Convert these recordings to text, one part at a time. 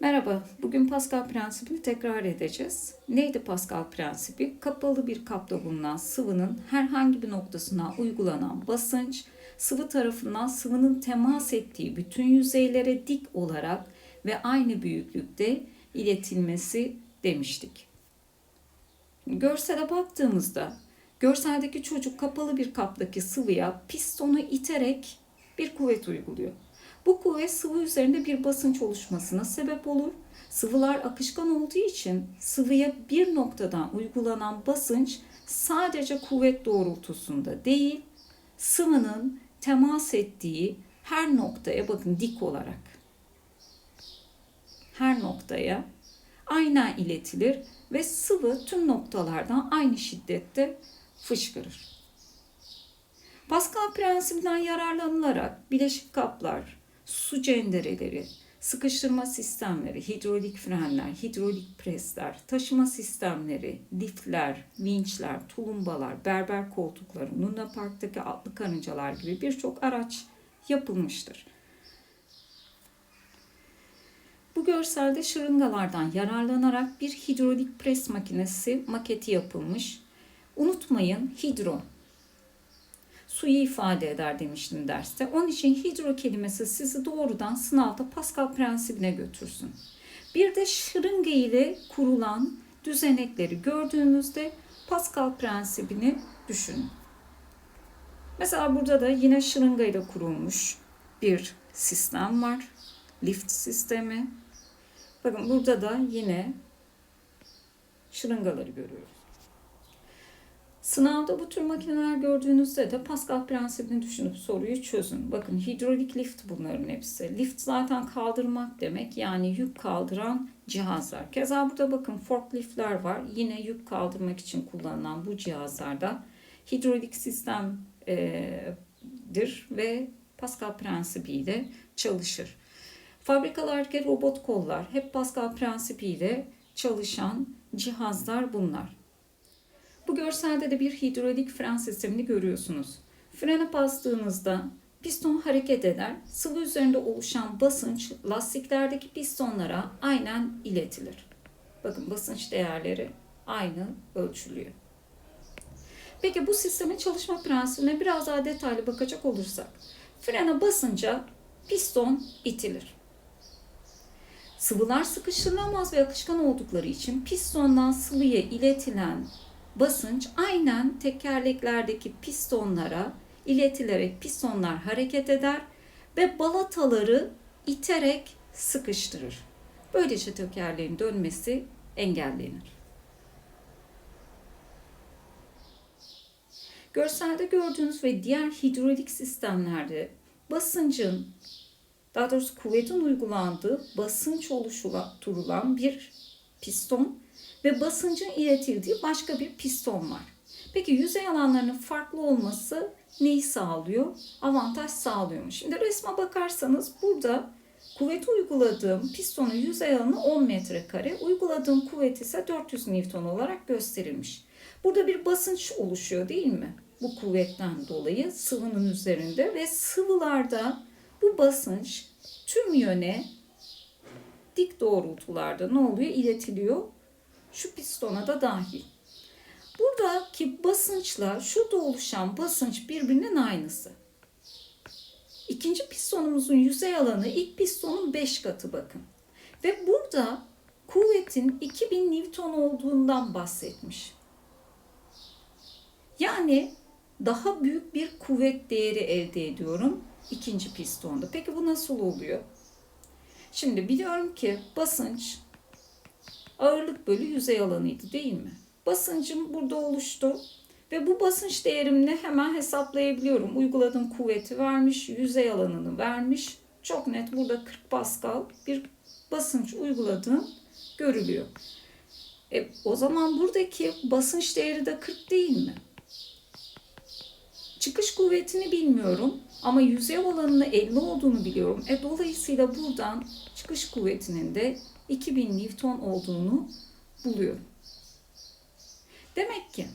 Merhaba, bugün Pascal prensibini tekrar edeceğiz. Neydi Pascal prensibi? Kapalı bir kapta bulunan sıvının herhangi bir noktasına uygulanan basınç, sıvı tarafından sıvının temas ettiği bütün yüzeylere dik olarak ve aynı büyüklükte iletilmesi demiştik. Görsele baktığımızda, görseldeki çocuk kapalı bir kaptaki sıvıya pistonu iterek bir kuvvet uyguluyor. Bu kuvvet sıvı üzerinde bir basınç oluşmasına sebep olur. Sıvılar akışkan olduğu için sıvıya bir noktadan uygulanan basınç sadece kuvvet doğrultusunda değil, sıvının temas ettiği her noktaya bakın dik olarak her noktaya aynen iletilir ve sıvı tüm noktalardan aynı şiddette fışkırır. Pascal prensibinden yararlanılarak bileşik kaplar, su cendereleri, sıkıştırma sistemleri, hidrolik frenler, hidrolik presler, taşıma sistemleri, liftler, vinçler, tulumbalar, berber koltukları, Luna Park'taki atlı karıncalar gibi birçok araç yapılmıştır. Bu görselde şırıngalardan yararlanarak bir hidrolik pres makinesi maketi yapılmış. Unutmayın hidro suyu ifade eder demiştim derste. Onun için hidro kelimesi sizi doğrudan sınavda Pascal prensibine götürsün. Bir de şırınga ile kurulan düzenekleri gördüğünüzde Pascal prensibini düşünün. Mesela burada da yine şırınga ile kurulmuş bir sistem var. Lift sistemi. Bakın burada da yine şırıngaları görüyoruz. Sınavda bu tür makineler gördüğünüzde de Pascal prensibini düşünüp soruyu çözün. Bakın hidrolik lift bunların hepsi. Lift zaten kaldırmak demek yani yük kaldıran cihazlar. Keza burada bakın forkliftler var. Yine yük kaldırmak için kullanılan bu cihazlarda hidrolik sistemdir ve Pascal prensibiyle çalışır. Fabrikalardaki robot kollar hep Pascal prensibiyle çalışan cihazlar bunlar. Bu görselde de bir hidrolik fren sistemini görüyorsunuz. Frene bastığınızda piston hareket eder. Sıvı üzerinde oluşan basınç lastiklerdeki pistonlara aynen iletilir. Bakın basınç değerleri aynı ölçülüyor. Peki bu sistemin çalışma prensibine biraz daha detaylı bakacak olursak. Frene basınca piston itilir. Sıvılar sıkıştırılamaz ve akışkan oldukları için pistondan sıvıya iletilen basınç aynen tekerleklerdeki pistonlara iletilerek pistonlar hareket eder ve balataları iterek sıkıştırır. Böylece tekerleğin dönmesi engellenir. Görselde gördüğünüz ve diğer hidrolik sistemlerde basıncın daha doğrusu kuvvetin uygulandığı basınç oluşturulan bir piston ve basıncın iletildiği başka bir piston var. Peki yüzey alanlarının farklı olması neyi sağlıyor? Avantaj sağlıyor mu? Şimdi resme bakarsanız burada kuvvet uyguladığım pistonun yüzey alanı 10 metrekare, uyguladığım kuvvet ise 400 Newton olarak gösterilmiş. Burada bir basınç oluşuyor değil mi? Bu kuvvetten dolayı sıvının üzerinde ve sıvılarda bu basınç tüm yöne dik doğrultularda ne oluyor? İletiliyor şu pistona da dahil. Buradaki basınçla şurada oluşan basınç birbirinin aynısı. İkinci pistonumuzun yüzey alanı ilk pistonun 5 katı bakın. Ve burada kuvvetin 2000 Newton olduğundan bahsetmiş. Yani daha büyük bir kuvvet değeri elde ediyorum ikinci pistonda. Peki bu nasıl oluyor? Şimdi biliyorum ki basınç ağırlık bölü yüzey alanıydı değil mi? Basıncım burada oluştu. Ve bu basınç değerimle hemen hesaplayabiliyorum. Uyguladığım kuvveti vermiş, yüzey alanını vermiş. Çok net burada 40 Pascal bir basınç uyguladığım görülüyor. E, o zaman buradaki basınç değeri de 40 değil mi? Çıkış kuvvetini bilmiyorum ama yüzey alanının 50 olduğunu biliyorum. E, dolayısıyla buradan çıkış kuvvetinin de 2000 Newton olduğunu buluyor. Demek ki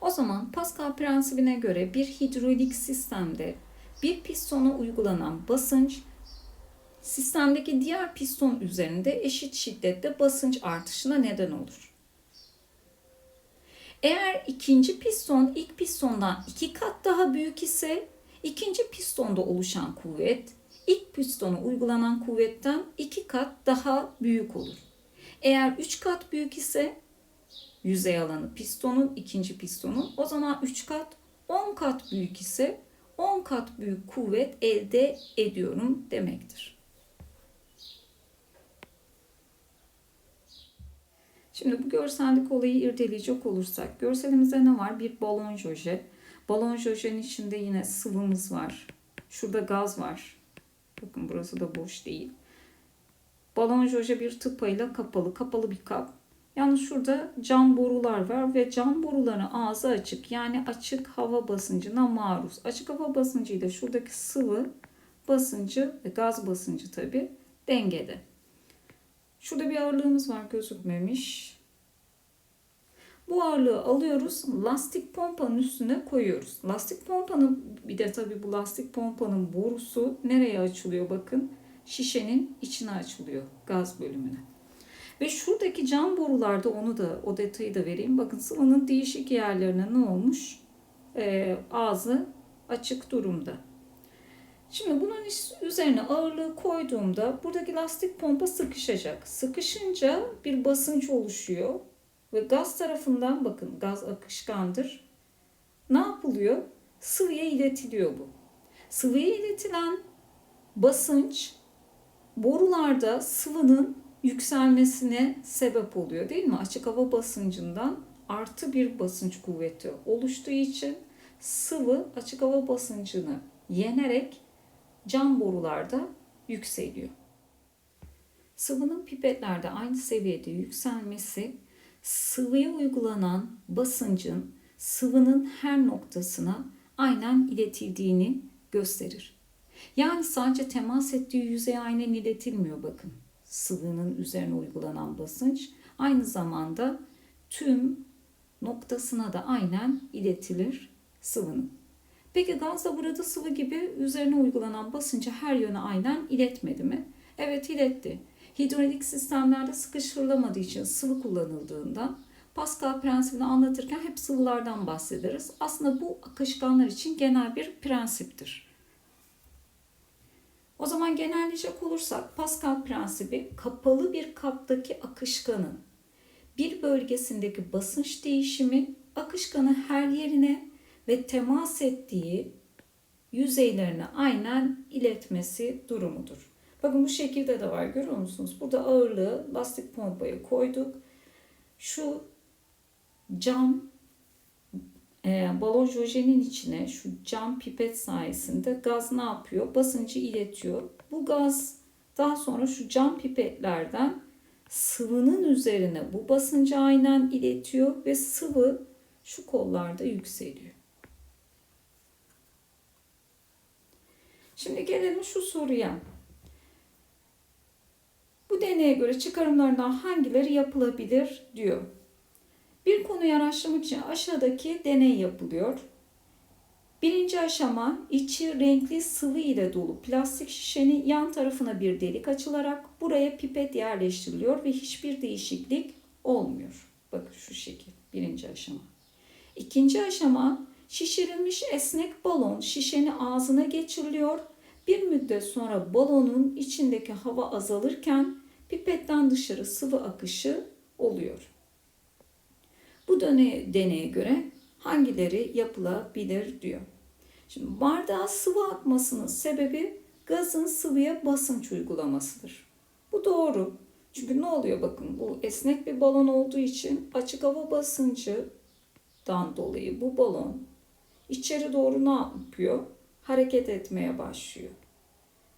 o zaman Pascal prensibine göre bir hidrolik sistemde bir pistona uygulanan basınç sistemdeki diğer piston üzerinde eşit şiddette basınç artışına neden olur. Eğer ikinci piston ilk pistondan iki kat daha büyük ise ikinci pistonda oluşan kuvvet ilk pistona uygulanan kuvvetten iki kat daha büyük olur. Eğer üç kat büyük ise yüzey alanı pistonun ikinci pistonun o zaman 3 kat 10 kat büyük ise 10 kat büyük kuvvet elde ediyorum demektir. Şimdi bu görseldeki olayı irdeleyecek olursak görselimizde ne var? Bir balon joje. Balon jojenin içinde yine sıvımız var. Şurada gaz var. Bakın burası da boş değil. Balon joje bir tıpayla kapalı. Kapalı bir kap. Yalnız şurada cam borular var ve cam boruların ağzı açık. Yani açık hava basıncına maruz. Açık hava basıncıyla şuradaki sıvı basıncı ve gaz basıncı tabi dengede. Şurada bir ağırlığımız var gözükmemiş. Bu ağırlığı alıyoruz. Lastik pompanın üstüne koyuyoruz. Lastik pompanın bir de tabi bu lastik pompanın borusu nereye açılıyor bakın. Şişenin içine açılıyor gaz bölümüne. Ve şuradaki cam borularda onu da o detayı da vereyim. Bakın sıvının değişik yerlerine ne olmuş? Ee, ağzı açık durumda. Şimdi bunun üzerine ağırlığı koyduğumda buradaki lastik pompa sıkışacak. Sıkışınca bir basınç oluşuyor ve gaz tarafından bakın gaz akışkandır. Ne yapılıyor? Sıvıya iletiliyor bu. Sıvıya iletilen basınç borularda sıvının yükselmesine sebep oluyor değil mi? Açık hava basıncından artı bir basınç kuvveti oluştuğu için sıvı açık hava basıncını yenerek cam borularda yükseliyor. Sıvının pipetlerde aynı seviyede yükselmesi sıvıya uygulanan basıncın sıvının her noktasına aynen iletildiğini gösterir. Yani sadece temas ettiği yüzeye aynen iletilmiyor bakın sıvının üzerine uygulanan basınç aynı zamanda tüm noktasına da aynen iletilir sıvının. Peki gaz da burada sıvı gibi üzerine uygulanan basıncı her yöne aynen iletmedi mi? Evet iletti. Hidrolik sistemlerde sıkıştırılamadığı için sıvı kullanıldığından Pascal prensibini anlatırken hep sıvılardan bahsederiz. Aslında bu akışkanlar için genel bir prensiptir. O zaman genelleyecek olursak Pascal prensibi kapalı bir kaptaki akışkanın bir bölgesindeki basınç değişimi akışkanın her yerine ve temas ettiği yüzeylerine aynen iletmesi durumudur. Bakın bu şekilde de var görüyor musunuz? Burada ağırlığı lastik pompaya koyduk. Şu cam e, balon jojenin içine şu cam pipet sayesinde gaz ne yapıyor? Basıncı iletiyor. Bu gaz daha sonra şu cam pipetlerden sıvının üzerine bu basıncı aynen iletiyor ve sıvı şu kollarda yükseliyor. Şimdi gelelim şu soruya. Bu deneye göre çıkarımlarından hangileri yapılabilir diyor. Bir konuyu araştırmak için aşağıdaki deney yapılıyor. Birinci aşama içi renkli sıvı ile dolu plastik şişenin yan tarafına bir delik açılarak buraya pipet yerleştiriliyor ve hiçbir değişiklik olmuyor. Bakın şu şekil birinci aşama. İkinci aşama şişirilmiş esnek balon şişenin ağzına geçiriliyor. Bir müddet sonra balonun içindeki hava azalırken pipetten dışarı sıvı akışı oluyor. Bu deneye, deneye göre hangileri yapılabilir diyor. Şimdi bardağa sıvı akmasının sebebi gazın sıvıya basınç uygulamasıdır. Bu doğru. Çünkü ne oluyor bakın bu esnek bir balon olduğu için açık hava basıncıdan dolayı bu balon içeri doğru ne yapıyor? Hareket etmeye başlıyor.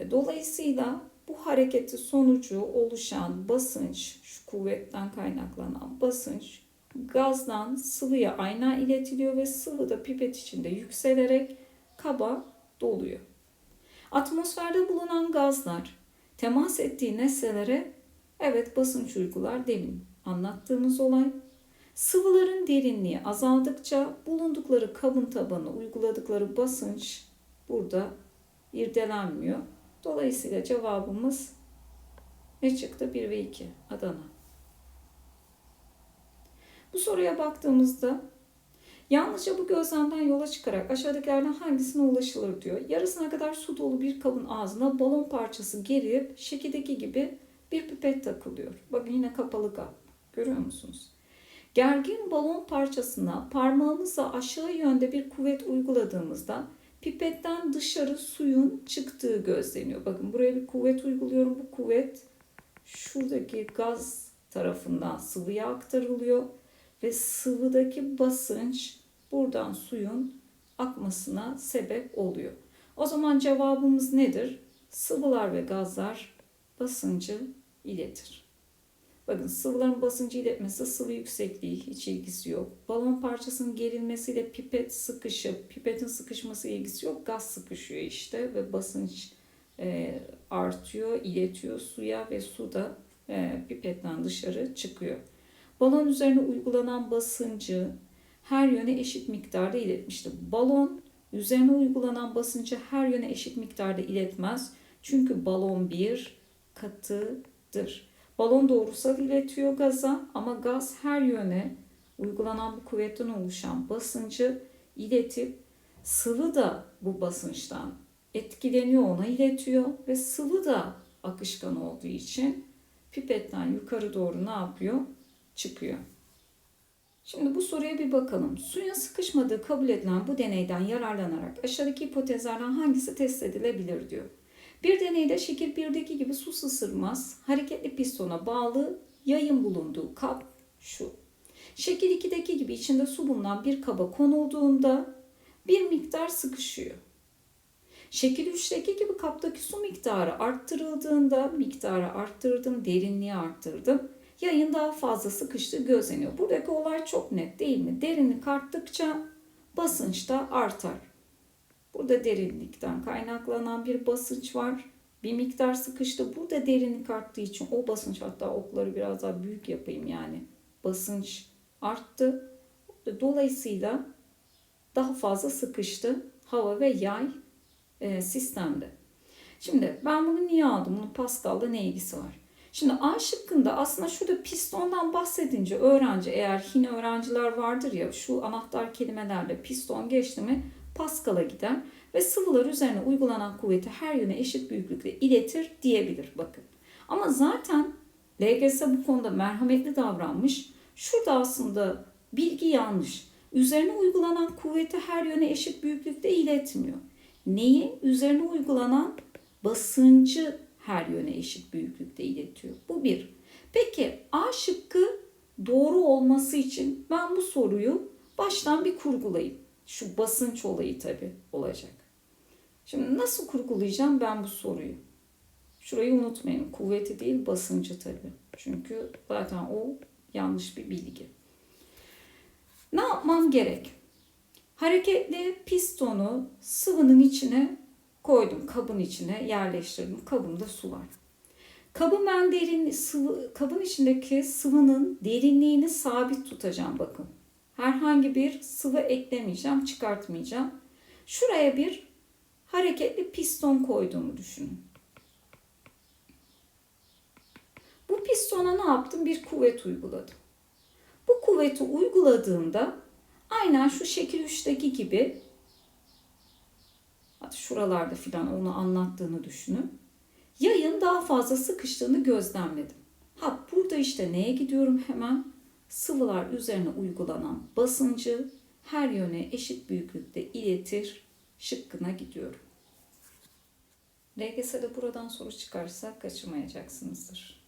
Ve dolayısıyla bu hareketi sonucu oluşan basınç, şu kuvvetten kaynaklanan basınç gazdan sıvıya ayna iletiliyor ve sıvı da pipet içinde yükselerek kaba doluyor. Atmosferde bulunan gazlar temas ettiği nesnelere evet basınç uygular demin anlattığımız olay. Sıvıların derinliği azaldıkça bulundukları kabın tabanına uyguladıkları basınç burada irdelenmiyor. Dolayısıyla cevabımız ne çıktı? 1 ve 2. Adana. Bu soruya baktığımızda yalnızca bu gözlemden yola çıkarak aşağıdakilerden hangisine ulaşılır diyor. Yarısına kadar su dolu bir kabın ağzına balon parçası geriyip şekildeki gibi bir pipet takılıyor. Bakın yine kapalı kap. Görüyor musunuz? Gergin balon parçasına parmağımızla aşağı yönde bir kuvvet uyguladığımızda pipetten dışarı suyun çıktığı gözleniyor. Bakın buraya bir kuvvet uyguluyorum. Bu kuvvet şuradaki gaz tarafından sıvıya aktarılıyor ve sıvıdaki basınç buradan suyun akmasına sebep oluyor. O zaman cevabımız nedir? Sıvılar ve gazlar basıncı iletir. Bakın sıvıların basıncı iletmesi sıvı yüksekliği hiç ilgisi yok. Balon parçasının gerilmesiyle pipet sıkışıp pipetin sıkışması ilgisi yok. Gaz sıkışıyor işte ve basınç e, artıyor, iletiyor suya ve su da e, pipetten dışarı çıkıyor. Balon üzerine uygulanan basıncı her yöne eşit miktarda iletmiştir. Balon üzerine uygulanan basıncı her yöne eşit miktarda iletmez. Çünkü balon bir katıdır. Balon doğrusal iletiyor gaza ama gaz her yöne uygulanan bu kuvvetten oluşan basıncı iletip sıvı da bu basınçtan etkileniyor ona iletiyor ve sıvı da akışkan olduğu için pipetten yukarı doğru ne yapıyor? Çıkıyor. Şimdi bu soruya bir bakalım. Suyun sıkışmadığı kabul edilen bu deneyden yararlanarak aşağıdaki hipotezlerden hangisi test edilebilir diyor. Bir deneyde şekil 1'deki gibi su sısırmaz, hareketli pistona bağlı yayın bulunduğu kap şu. Şekil 2'deki gibi içinde su bulunan bir kaba konulduğunda bir miktar sıkışıyor. Şekil 3'teki gibi kaptaki su miktarı arttırıldığında miktarı arttırdım, derinliği arttırdım. Yayın daha fazla sıkıştığı gözleniyor. Buradaki olay çok net değil mi? Derinlik arttıkça basınç da artar. Burada derinlikten kaynaklanan bir basınç var. Bir miktar sıkıştı. Burada derinlik arttığı için o basınç hatta okları biraz daha büyük yapayım yani. Basınç arttı. Dolayısıyla daha fazla sıkıştı hava ve yay e, sistemde. Şimdi ben bunu niye aldım? Bunun Pascal'da ne ilgisi var? Şimdi A şıkkında aslında şurada pistondan bahsedince öğrenci eğer yine öğrenciler vardır ya şu anahtar kelimelerle piston geçti mi Pascal'a gider ve sıvılar üzerine uygulanan kuvveti her yöne eşit büyüklükte iletir diyebilir bakın. Ama zaten LGS bu konuda merhametli davranmış. Şurada aslında bilgi yanlış. Üzerine uygulanan kuvveti her yöne eşit büyüklükte iletmiyor. Neyi? Üzerine uygulanan basıncı her yöne eşit büyüklükte iletiyor. Bu bir. Peki A şıkkı doğru olması için ben bu soruyu baştan bir kurgulayayım. Şu basınç olayı tabii olacak. Şimdi nasıl kurgulayacağım ben bu soruyu? Şurayı unutmayın. Kuvveti değil basıncı tabii. Çünkü zaten o yanlış bir bilgi. Ne yapmam gerek? Hareketli pistonu sıvının içine koydum. Kabın içine yerleştirdim. Kabımda su var. Kabın ben derin sıvı, kabın içindeki sıvının derinliğini sabit tutacağım bakın. Herhangi bir sıvı eklemeyeceğim, çıkartmayacağım. Şuraya bir hareketli piston koyduğumu düşünün. Bu pistona ne yaptım? Bir kuvvet uyguladım. Bu kuvveti uyguladığımda aynen şu şekil 3'teki gibi hatta şuralarda filan onu anlattığını düşünün. Yayın daha fazla sıkıştığını gözlemledim. Ha burada işte neye gidiyorum hemen? Sıvılar üzerine uygulanan basıncı her yöne eşit büyüklükte iletir şıkkına gidiyorum. LGS'de buradan soru çıkarsa kaçırmayacaksınızdır.